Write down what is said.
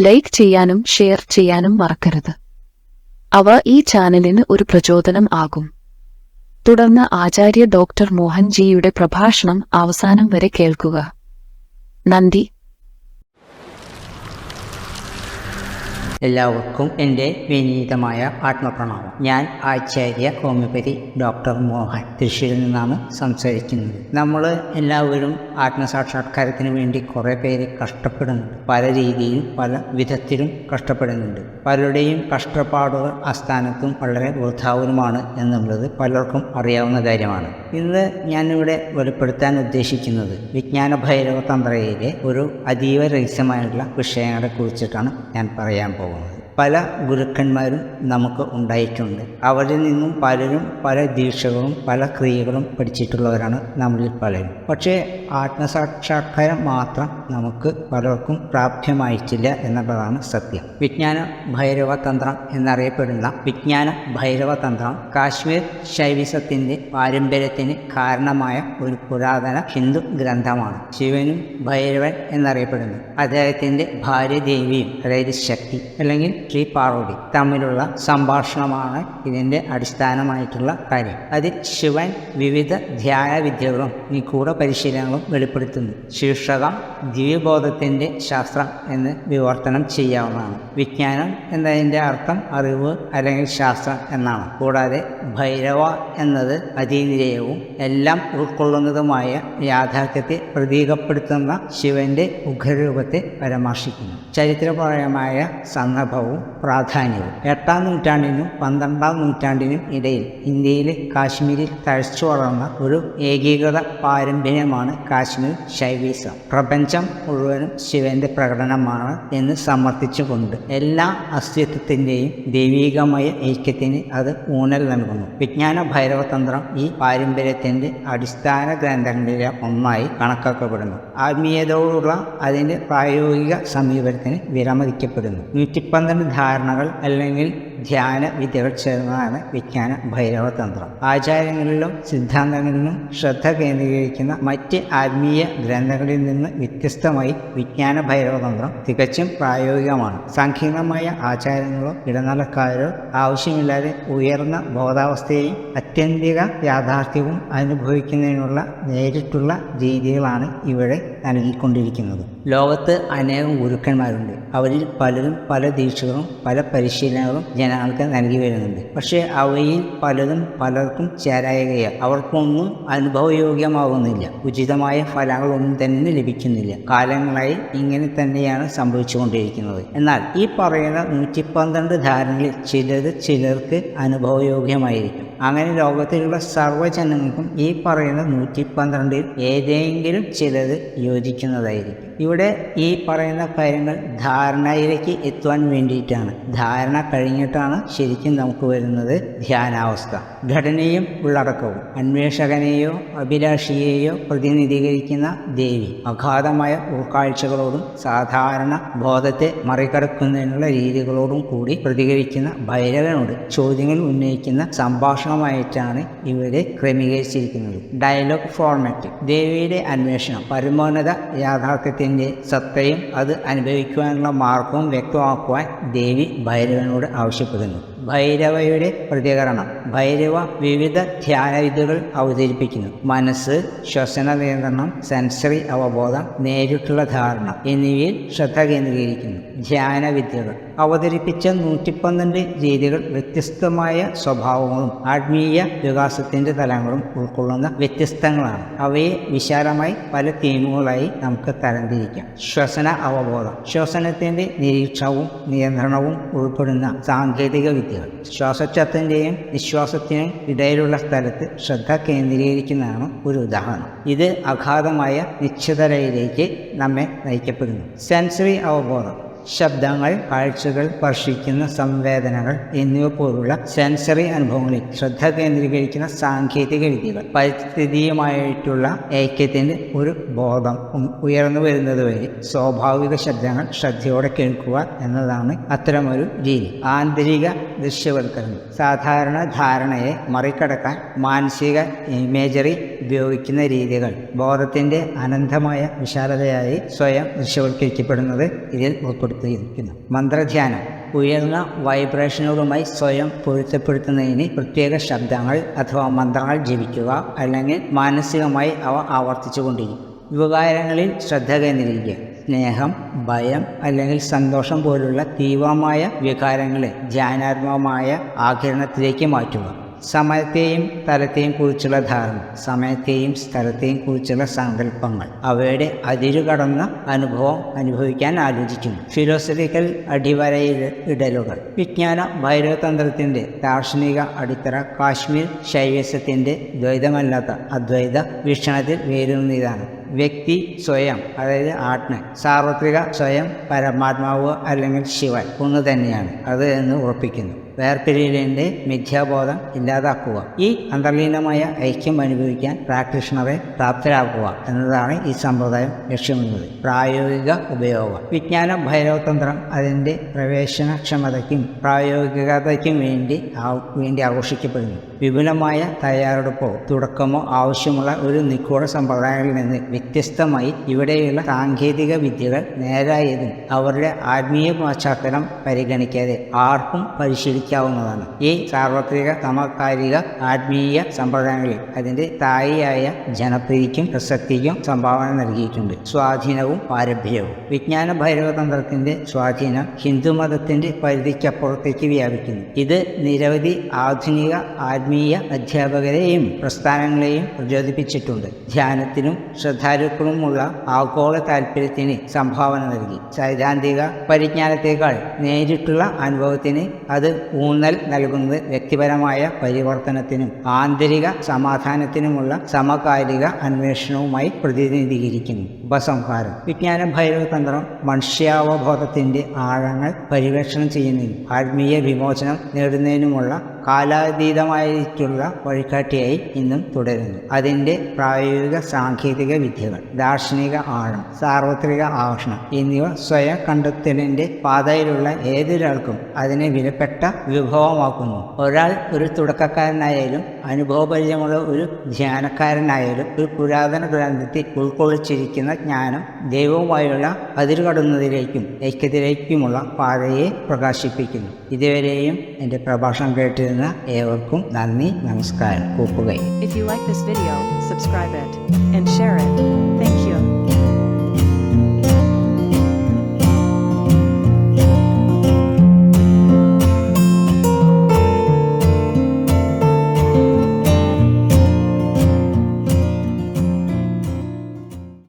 Like ചെയ്യാനും share ചെയ്യാനും മറക്കരുത്. അവ ഈ ചാനലിന് ഒരു പ്രചോദനം ആകും. തുടർന്ന് ആചാര്യ ഡോക്ടർ മോഹൻജിയുടെ പ്രഭാഷണം അവസാനം വരെ കേൾക്കുക. നന്ദി. എല്ലാവർക്കും എന്റെ വിനീതമായ ആത്മപ്രണാമം. ഞാൻ ആചാര്യ ഹോമിയോപ്പതി ഡോക്ടർ മോഹൻ തൃശ്ശൂരിൽ നിന്നാണ് സംസാരിക്കുന്നത്. നമ്മൾ എല്ലാവരും ആത്മസാക്ഷാത്കാരത്തിന് വേണ്ടി കുറേ പേര് കഷ്ടപ്പെടുന്നുണ്ട്. പല രീതിയിലും പല വിധത്തിലും കഷ്ടപ്പെടുന്നുണ്ട്. പലരുടെയും കഷ്ടപ്പാടുകൾ ആസ്ഥാനത്തും വളരെ വൃഥാവുമാണ് എന്നുള്ളത് പലർക്കും അറിയാവുന്ന കാര്യമാണ്. ഇന്ന് ഞാനിവിടെ വെളിപ്പെടുത്താൻ ഉദ്ദേശിക്കുന്നത് വിജ്ഞാന ഭൈരവ തന്ത്രയിലെ ഒരു അതീവ രഹസ്യമായിട്ടുള്ള വിഷയങ്ങളെ കുറിച്ചിട്ടാണ് ഞാൻ പറയാൻ പോകുന്നത്. പല ഗുരുക്കന്മാരും നമുക്ക് ഉണ്ടായിട്ടുണ്ട്. അവരിൽ നിന്നും പലരും പല ദീക്ഷകളും പല ക്രിയകളും പഠിച്ചിട്ടുള്ളവരാണ് നമ്മളിൽ പലരും. പക്ഷേ ആത്മസാക്ഷാത്കാരം മാത്രം നമുക്ക് പലർക്കും പ്രാപ്യമായിട്ടില്ല എന്നുള്ളതാണ് സത്യം. വിജ്ഞാന ഭൈരവ തന്ത്രം എന്നറിയപ്പെടുന്ന വിജ്ഞാന ഭൈരവ തന്ത്രം കാശ്മീർ ശൈവിസത്തിന്റെ പാരമ്പര്യത്തിന് കാരണമായ ഒരു പുരാതന ഹിന്ദു ഗ്രന്ഥമാണ്. ശിവനും ഭൈരവൻ എന്നറിയപ്പെടുന്നു. അദ്ദേഹത്തിന്റെ ഭാര്യ ദേവിയും അതായത് ശക്തി അല്ലെങ്കിൽ ശ്രീ പാർവതി തമ്മിലുള്ള സംഭാഷണമാണ് ഇതിന്റെ അടിസ്ഥാനമായിട്ടുള്ള കാര്യം. അതിൽ ശിവൻ വിവിധ ധ്യാന വിദ്യകളും നിഗൂഢ പരിശീലനങ്ങളും വെളിപ്പെടുത്തുന്നു. ശീർഷകം ദിവ്യബോധത്തിന്റെ ശാസ്ത്രം എന്ന് വിവർത്തനം ചെയ്യാവുന്നതാണ്. വിജ്ഞാനം എന്നതിന്റെ അർത്ഥം അറിവ് അല്ലെങ്കിൽ ശാസ്ത്രം എന്നാണ്. കൂടാതെ ഭൈരവ എന്നത് അതീന്ദ്രിയവും എല്ലാം ഉൾക്കൊള്ളുന്നതുമായ യാഥാർത്ഥ്യത്തെ പ്രതീകപ്പെടുത്തുന്ന ശിവന്റെ ഉഗ്രരൂപത്തെ പരാമർശിക്കുന്നു. ചരിത്രപരമായ സന്ദർഭവും പ്രാധാന്യവും എട്ടാം നൂറ്റാണ്ടിനും പന്ത്രണ്ടാം നൂറ്റാണ്ടിനും ഇടയിൽ ഇന്ത്യയിലെ കാശ്മീരിൽ തഴച്ചു വളർന്ന ഒരു ഏകീകൃത പാരമ്പര്യമാണ് കാശ്മീർ ശൈവീസം. പ്രപഞ്ചം മുഴുവനും ശിവന്റെ പ്രകടനമാണ് എന്ന് സമർത്ഥിച്ചുകൊണ്ട് എല്ലാ അസ്തിത്വത്തിന്റെയും ദൈവീകമായ ഐക്യത്തിന് അത് ഊന്നൽ നൽകുന്നു. വിജ്ഞാന ഭൈരവ തന്ത്രം ഈ പാരമ്പര്യത്തിന്റെ അടിസ്ഥാന ഗ്രന്ഥങ്ങളിലെ ഒന്നായി കണക്കാക്കപ്പെടുന്നു. ആത്മീയതയോടുള്ള അതിന്റെ പ്രായോഗിക സമീപനത്തിന് വിലമതിക്കപ്പെടുന്നു. നൂറ്റി പന്ത്രണ്ട് ധാരണകൾ അല്ലെങ്കിൽ ധ്യാന വിദ്യകൾ ചേർന്നതാണ് വിജ്ഞാന ഭൈരവതന്ത്രം ആചാര്യങ്ങളിലും സിദ്ധാന്തങ്ങളിലും ശ്രദ്ധ കേന്ദ്രീകരിക്കുന്ന മറ്റ് ആത്മീയ ഗ്രന്ഥങ്ങളിൽ നിന്ന് വ്യത്യസ്തമായി വിജ്ഞാന ഭൈരവ തന്ത്രം തികച്ചും പ്രായോഗികമാണ്. സങ്കീർണമായ ആചാരങ്ങളോ ഇടനിലക്കാരോ ആവശ്യമില്ലാതെ ഉയർന്ന ബോധാവസ്ഥയെയും അത്യന്തിക യാഥാർത്ഥ്യവും അനുഭവിക്കുന്നതിനുള്ള നേരിട്ടുള്ള രീതികളാണ് ഇവിടെ നൽകിക്കൊണ്ടിരിക്കുന്നത്. ലോകത്ത് അനേകം ഗുരുക്കന്മാരുണ്ട്. അവരിൽ പലരും പല ദീക്ഷകളും പല പരിശീലനങ്ങളും ജനങ്ങൾക്ക് നൽകി വരുന്നുണ്ട്. പക്ഷേ അവയിൽ പലതും പലർക്കും ചേരായകയാണ് അവർക്കൊന്നും അനുഭവയോഗ്യമാകുന്നില്ല ഉചിതമായ ഫലങ്ങളൊന്നും തന്നെ ലഭിക്കുന്നില്ല. കാലങ്ങളായി ഇങ്ങനെ തന്നെയാണ് സംഭവിച്ചുകൊണ്ടിരിക്കുന്നത്. എന്നാൽ ഈ പറയുന്ന നൂറ്റി പന്ത്രണ്ട് ധാരണകളിൽ ചിലത് ചിലർക്ക് അനുഭവയോഗ്യമായിരിക്കും. അങ്ങനെ ലോകത്തിലുള്ള സർവജനങ്ങൾക്കും ഈ പറയുന്ന നൂറ്റി പന്ത്രണ്ടിൽ ഏതെങ്കിലും ചിലത് യോജിക്കുന്നതായിരിക്കും. ഇവിടെ ഈ പറയുന്ന കാര്യങ്ങൾ ധാരണയിലേക്ക് എത്തുവാൻ വേണ്ടിയിട്ടാണ്. ധാരണ കഴിഞ്ഞിട്ടാണ് ശരിക്കും നമുക്ക് വരുന്നത് ധ്യാനാവസ്ഥ. ഘടനയും ഉള്ളടക്കവും. അന്വേഷകനെയോ അഭിലാഷിയെയോ പ്രതിനിധീകരിക്കുന്ന ദേവി അഗാധമായ ഉൾക്കാഴ്ചകളോടും സാധാരണ ബോധത്തെ മറികടക്കുന്നതിനുള്ള രീതികളോടും കൂടി പ്രതികരിക്കുന്ന ഭൈരവനോട് ചോദ്യങ്ങൾ ഉന്നയിക്കുന്ന സംഭാഷണമായിട്ടാണ് ഇവിടെ ക്രമീകരിച്ചിരിക്കുന്നത്. Dialogue format. ദേവിയുടെ അന്വേഷണം. പരമോന്നത യാഥാർത്ഥ്യത്തിന്റെ സത്തയും അത് അനുഭവിക്കുവാനുള്ള മാർഗവും വ്യക്തമാക്കുവാൻ ദേവി ഭൈരവനോട് ആവശ്യപ്പെടുന്നു. ഭൈരവയുടെ പ്രതികരണം. ഭൈരവ വിവിധ ധ്യാനവിധികൾ അവതരിപ്പിക്കുന്നു. മനസ്സ് ശ്വസന നിയന്ത്രണം സെൻസറി അവബോധം നേരിട്ടുള്ള ധാരണ എന്നിവയിൽ ശ്രദ്ധ കേന്ദ്രീകരിക്കുന്നു. ധ്യാനവിദ്യകൾ അവതരിപ്പിച്ച നൂറ്റി പന്ത്രണ്ട് രീതികൾ വ്യത്യസ്തമായ സ്വഭാവങ്ങളും ആത്മീയ വികാസത്തിന്റെ തലങ്ങളും ഉൾക്കൊള്ളുന്ന വ്യത്യസ്തങ്ങളാണ്. അവയെ വിശാലമായി പല തീമുകളായി നമുക്ക് തരംതിരിക്കാം. ശ്വസന അവബോധം. ശ്വസനത്തിന്റെ നിരീക്ഷണവും നിയന്ത്രണവും ഉൾപ്പെടുന്ന സാങ്കേതിക വിദ്യകൾ. ശ്വാസോച്ഛത്തിന്റെയും നിശ്വാസത്തിനും ഇടയിലുള്ള സ്ഥലത്ത് ശ്രദ്ധ കേന്ദ്രീകരിക്കുന്നതാണ് ഒരു ഉദാഹരണം. ഇത് അഗാധമായ നിശ്ചിതരയിലേക്ക് നമ്മെ നയിക്കപ്പെടുന്നു. സെൻസറി അവബോധം. ശബ്ദങ്ങൾ കാഴ്ചകൾ സ്പർശിക്കുന്ന സംവേദനങ്ങൾ എന്നിവ പോലുള്ള സെൻസറി അനുഭവങ്ങളിൽ ശ്രദ്ധ കേന്ദ്രീകരിക്കുന്ന സാങ്കേതിക വിദ്യകൾ. പരിസ്ഥിതിയുമായിട്ടുള്ള ഐക്യത്തിന്റെ ഒരു ബോധം ഉയർന്നു വരുന്നതുവരെ സ്വാഭാവിക ശബ്ദങ്ങൾ ശ്രദ്ധയോടെ കേൾക്കുക എന്നതാണ് അത്തരമൊരു രീതി. ആന്തരിക ദൃശ്യവൽക്കരണം. സാധാരണ ധാരണയെ മറികടക്കാൻ മാനസിക ഇമേജറി ഉപയോഗിക്കുന്ന രീതികൾ. ബോധത്തിന്റെ അനന്തമായ വിശാലതയായി സ്വയം ദൃശ്യവൽക്കരിക്കപ്പെടുന്നത് ഇതിൽ ഉൾപ്പെടുത്തിയിരിക്കുന്നു. മന്ത്രധ്യാനം. ഉയർന്ന വൈബ്രേഷനുകളുമായി സ്വയം പൊരുത്തപ്പെടുത്തുന്നതിന് പ്രത്യേക ശബ്ദങ്ങൾ അഥവാ മന്ത്രങ്ങൾ ജപിക്കുക അല്ലെങ്കിൽ മാനസികമായി അവ ആവർത്തിച്ചുകൊണ്ടിരിക്കും. വികാരങ്ങളിൽ ശ്രദ്ധ കേന്ദ്രീകരിക്കുക. സ്നേഹം ഭയം അല്ലെങ്കിൽ സന്തോഷം പോലുള്ള തീവ്രമായ വികാരങ്ങളെ ധ്യാനാത്മകമായ ആകിരണത്തിലേക്ക് മാറ്റുക. സമയത്തെയും സ്ഥലത്തെയും കുറിച്ചുള്ള ധാരണ സമയത്തെയും സ്ഥലത്തെയും കുറിച്ചുള്ള സങ്കല്പങ്ങൾ. അവയുടെ അതിരുകടന്ന അനുഭവം അനുഭവിക്കാൻ ആലോചിക്കുന്നു. ഫിലോസഫിക്കൽ അടിവരയിൽ ഇടലുകൾ വിജ്ഞാന ഭൈരവതന്ത്രത്തിന്റെ ദാർശനിക അടിത്തറ കാശ്മീർ ശൈവസ്യത്തിന്റെ ദ്വൈതമല്ലാത്ത അദ്വൈത വീക്ഷണത്തിൽ വേരുന്നതാണ് വ്യക്തി സ്വയം അതായത് ആത്മ സാർവത്രിക സ്വയം പരമാത്മാവ് അല്ലെങ്കിൽ ശിവൻ ഒന്ന് തന്നെയാണ്. അത് എന്ന് ഉറപ്പിക്കുന്നു. വേർപിരിയലിന്റെ മിഥ്യാബോധം ഇല്ലാതാക്കുക. ഈ അന്തർലീനമായ ഐക്യം അനുഭവിക്കാൻ പ്രാക്ടീഷണറെ പ്രാപ്തരാക്കുക എന്നതാണ് ഈ സമ്പ്രദായം ലക്ഷ്യമിടുന്നത്. പ്രായോഗിക ഉപയോഗം. വിജ്ഞാന ഭൈരവതന്ത്രം അതിന്റെ പ്രവേശനക്ഷമതയ്ക്കും പ്രായോഗികതയ്ക്കും വേണ്ടി വേണ്ടി ആഘോഷിക്കപ്പെടുന്നു. വിപുലമായ തയ്യാറെടുപ്പോ തുടക്കമോ ആവശ്യമുള്ള ഒരു നിഗൂഢ സമ്പ്രദായങ്ങളിൽ നിന്ന് വ്യത്യസ്തമായി ഇവിടെയുള്ള സാങ്കേതിക വിദ്യകൾ നേരായതും അവരുടെ ആത്മീയ പശ്ചാത്തലം പരിഗണിക്കാതെ ആർക്കും പരിശീലിക്കാവുന്നതാണ്. ഈ സാർവത്രിക സമകാലിക ആത്മീയ സമ്പ്രദായങ്ങളിൽ അതിന്റെ തായിയായ ജനപ്രീതിക്കും പ്രസക്തിക്കും സംഭാവന നൽകിയിട്ടുണ്ട്. സ്വാധീനവും പാരമ്പര്യവും വിജ്ഞാന ഭൈരവതന്ത്രത്തിന്റെ സ്വാധീനം ഹിന്ദുമതത്തിന്റെ പരിധിക്കപ്പുറത്തേക്ക് വ്യാപിക്കുന്നു. ഇത് നിരവധി ആധുനിക ആത്മീയ അധ്യാപകരെയും പ്രസ്ഥാനങ്ങളെയും പ്രചോദിപ്പിച്ചിട്ടുണ്ട്. ധ്യാനത്തിനും ശ്രദ്ധാലുക്കളുമുള്ള ആഗോള താല്പര്യത്തിന് സംഭാവന നൽകി. സൈദ്ധാന്തിക പരിജ്ഞാനത്തേക്കാൾ നേരിട്ടുള്ള അനുഭവത്തിന് അത് ഊന്നൽ നൽകുന്നത് വ്യക്തിപരമായ പരിവർത്തനത്തിനും ആന്തരിക സമാധാനത്തിനുമുള്ള സമകാലിക അന്വേഷണവുമായി പ്രതിനിധീകരിക്കുന്നു. ഉപസംഹാരം. വിജ്ഞാന ഭൈരവതന്ത്രം മനുഷ്യാവബോധത്തിന്റെ ആഴങ്ങൾ പരിവേഷണം ചെയ്യുന്നതിനും ആത്മീയ വിമോചനം നേടുന്നതിനുമുള്ള കാലാതീതമായിട്ടുള്ള വഴികാട്ടിയായി ഇന്നും തുടരുന്നു. അതിന്റെ പ്രായോഗിക സാങ്കേതിക വിദ്യകൾ ദാർശനിക ആഴം സാർവത്രിക ആകർഷണം എന്നിവ സ്വയം കണ്ടെത്തലിന്റെ പാതയിലുള്ള ഏതൊരാൾക്കും അതിനെ വിലപ്പെട്ട വിഭവമാക്കുന്നു. ഒരാൾ ഒരു തുടക്കക്കാരനായാലും അനുഭവപരിചയമുള്ള ഒരു ധ്യാനക്കാരനായാലും ഒരു പുരാതന ഗ്രന്ഥത്തിൽ ഉൾക്കൊള്ളിച്ചിരിക്കുന്ന ജ്ഞാനം ദൈവവുമായുള്ള അതിരുകടന്നതിലേക്കും ഐക്യത്തിലേക്കുമുള്ള പാതയെ പ്രകാശിപ്പിക്കുന്നു. ഇതുവരെയും എന്റെ പ്രഭാഷണം കേട്ടിരുന്ന ഏവർക്കും നന്ദി നമസ്കാരം. കൂപ്പുകൈ. If you like this video, subscribe it and share it.